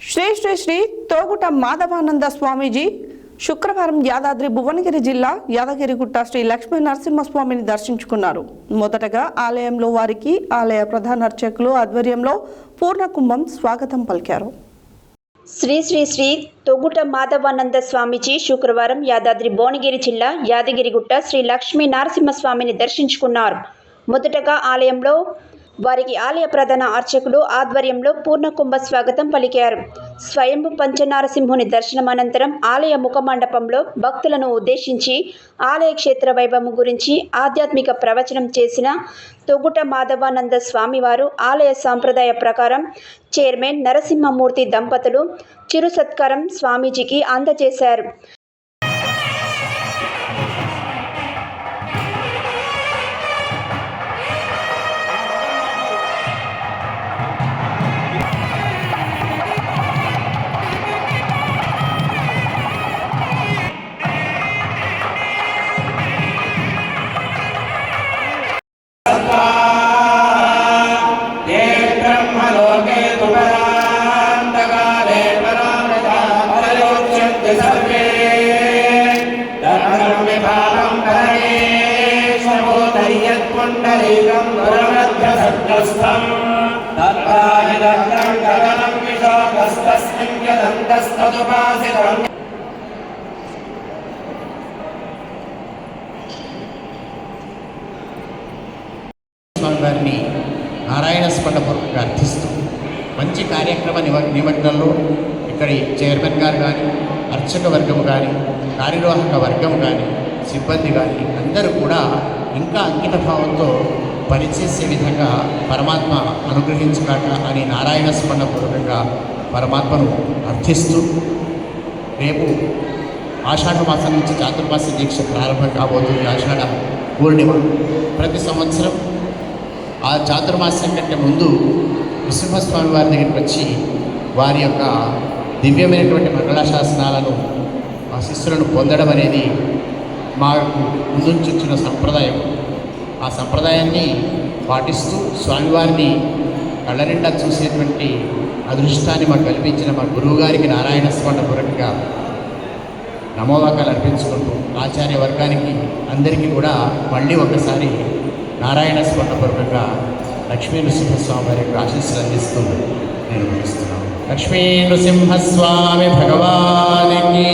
శ్రీ శ్రీ శ్రీ తోగుట మాధవానంద స్వామీజీ శుక్రవారం యాదాద్రి భువనగిరి జిల్లా యాదగిరిగుట్ట శ్రీ లక్ష్మీ నరసింహస్వామిని దర్శించుకున్నారు. మొదటగా ఆలయంలో వారికి ఆలయ ప్రధాన అర్చకులు ఆధ్వర్యంలో పూర్ణకుంభం స్వాగతం పలికారు. శ్రీ శ్రీ శ్రీ తొగుట మాధవానంద స్వామిజీ శుక్రవారం యాదాద్రి భువనగిరి జిల్లా యాదగిరిగుట్ట శ్రీ లక్ష్మీ నరసింహస్వామిని దర్శించుకున్నారు. మొదటగా ఆలయంలో వారికి ఆలయ ప్రధాన అర్చకులు ఆధ్వర్యంలో పూర్ణకుంభ స్వాగతం పలికారు. స్వయంభు పంచనారసింహుని దర్శనం అనంతరం ఆలయ ముఖమండపంలో భక్తులను ఉద్దేశించి ఆలయ క్షేత్ర వైభవం గురించి ఆధ్యాత్మిక ప్రవచనం చేసిన తొగుట మాధవానంద స్వామివారు ఆలయ సాంప్రదాయ ప్రకారం చైర్మన్ నరసింహమూర్తి దంపతులు చిరు సత్కారం స్వామీజీకి అందజేశారు. धर्मं विभागं परेशभूतयत्पुण्डरीकं गुरमध्यसद्गस्थम् तत्पाहिदग्नं गगनं विशोकस्तस्मिन् यदन्तस्तदुपासितम् స్వామి వారిని నారాయణ స్మరణపూర్వకంగా అర్థిస్తూ మంచి కార్యక్రమ నిమ నిమగ్నంలో ఇక్కడి చైర్మన్ గారు కానీ అర్చక వర్గం కానీ కార్యనిర్వాహక వర్గం కానీ సిబ్బంది కానీ అందరూ కూడా ఇంకా అంకిత భావంతో పనిచేసే విధంగా పరమాత్మ అనుగ్రహించగాక అని నారాయణ స్మరణపూర్వకంగా పరమాత్మను అర్థిస్తూ రేపు ఆషాఢ మాసం నుంచి చాతుర్మాస దీక్ష ప్రారంభం కాబోతుంది. ఆషాఢ పూర్ణిమ. ప్రతి సంవత్సరం ఆ చాతుర్మాసం కంటే ముందు నృసింహస్వామి వారి దగ్గరికి వచ్చి వారి యొక్క దివ్యమైనటువంటి మంగళాశాసనాలను ఆ శిష్యులను పొందడం అనేది మాకు ముందుంచి వచ్చిన సంప్రదాయం. ఆ సంప్రదాయాన్ని పాటిస్తూ స్వామివారిని కళ్ళ నిండా చూసేటువంటి అదృష్టాన్ని మాకు కల్పించిన మా గురువుగారికి నారాయణ స్మరణ పూర్వకంగా నమోవాకాలు అర్పించుకుంటూ ఆచార్య వర్గానికి అందరికీ కూడా మళ్ళీ ఒకసారి నారాయణ స్మరణపూర్వకంగా లక్ష్మీ నృసింహస్వామి వారి యొక్క ఆశీస్సులు అందిస్తూ నేను ముగిస్తున్నాను. లక్ష్మీ నృసింహస్వామి భగవానికి